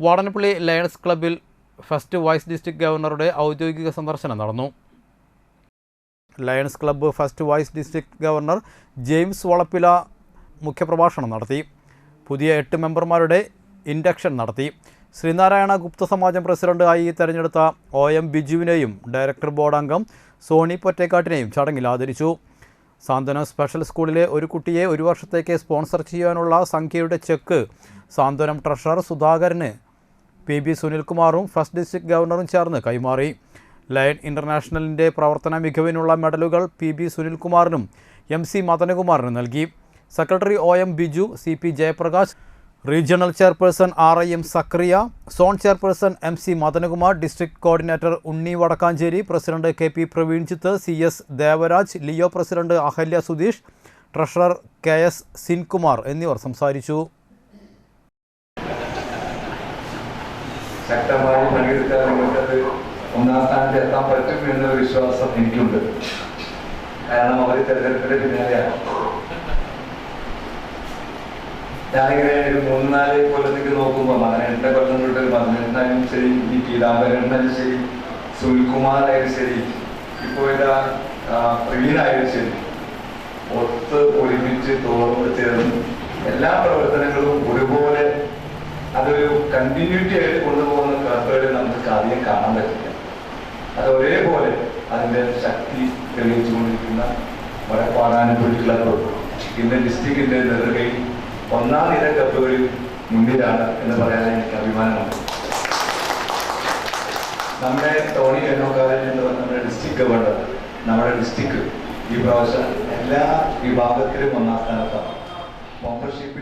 Vadanappally Lions ക്ലബ്ബിൽ first vice district ഗവർണറുടെ ഔദ്യോഗിക സന്ദർശനം നടന്നു. Lions club first vice district governor James Valappila മുഖ്യപ്രഭാഷണം നടത്തി. പുതിയ എട്ട് മെമ്പർമാരുടെ ഇൻഡക്ഷൻ നടത്തി. ശ്രീനാരായണ ഗുപ്ത സമാജം പ്രസിഡന്റ് ആയി തെരഞ്ഞെടുത്ത ഒ എം ബിജുവിനെയും ഡയറക്ടർ ബോർഡ് അംഗം സോണി പൊറ്റേക്കാട്ടിനെയും ചടങ്ങിൽ ആദരിച്ചു. സാന്ത്വന സ്പെഷ്യൽ സ്കൂളിലെ ഒരു കുട്ടിയെ ഒരു വർഷത്തേക്ക് സ്പോൺസർ ചെയ്യാനുള്ള സംഖ്യയുടെ ചെക്ക് സാന്ത്വനം ട്രഷറർ സുധാകരന് പി ബി സുനിൽകുമാറും ഫസ്റ്റ് ഡിസ്ട്രിക്ട് ഗവർണറും ചേർന്ന് കൈമാറി. ലയൺ ഇന്റർനാഷണലിന്റെ പ്രവർത്തന മികവിനുള്ള മെഡലുകൾ പി ബി സുനിൽകുമാറിനും എം സി മദനകുമാറിനും നൽകി. Secretary O M Biju C P Jayaprakash regional chairperson R I M Zakariya zone chairperson M C Madanakumar district coordinator Unni Vadakkanchery president K P Praveenjith C S Devaraj Leo president Ahalya Sudheesh treasurer K S Sinkumar എന്നിവർ സംസാരിച്ചു. ശക്തമായി പണിയെടുത്താൽ നിങ്ങൾക്കത് ഒന്നാം സ്ഥാനത്ത് എത്താൻ പറ്റും എന്നൊരു വിശ്വാസം എനിക്കുണ്ട്. കാരണം അവർ തെരഞ്ഞെടുപ്പിന്റെ പിന്നാലെയാണ്. ഞാനിങ്ങനെ ഒരു മൂന്ന് നാല് കൊല്ലത്തേക്ക് നോക്കുമ്പോൾ പതിനെട്ട് കൊല്ലം തൊട്ട് പതിനെട്ടായാലും ശരി ഈ പീതാംബരനായാലും ശരി സുനിൽകുമാർ ആയാലും ശരി ഇപ്പോൾ പ്രവീണായാലും ശരി ഒത്ത് ഒരുമിച്ച് തോളോട് ചേർന്ന് എല്ലാ പ്രവർത്തനങ്ങളും ഒരുപോലെ അതൊരു കണ്ടിന്യൂറ്റി ആയിട്ട് കൊണ്ടുപോകുന്ന അത് ഒരേപോലെ അതിന്റെ ശക്തി തെളിയിച്ചുകൊണ്ടിരിക്കുന്ന വടപ്പാടാനപ്പള്ളി ക്ലബ്ബ് ഇന്ന് ഡിസ്ട്രിക്റ്റിന്റെ നെറുകയിൽ ഒന്നാം നിര കപ്പുകളിൽ മുന്നിലാണ് എന്ന് പറയാൻ എനിക്ക് അഭിമാനമുണ്ട്. നമ്മുടെ ടോണി എണ്ണോക്കാരൻ എന്ന് പറഞ്ഞ നമ്മുടെ ഡിസ്ട്രിക്ട് ഗവർണർ നമ്മുടെ ഡിസ്ട്രിക്ട് ഈ പ്രാവശ്യം എല്ലാ വിഭാഗത്തിലും ഒന്നാം സ്ഥാനത്താണ്. മെമ്പർഷിപ്പിൽ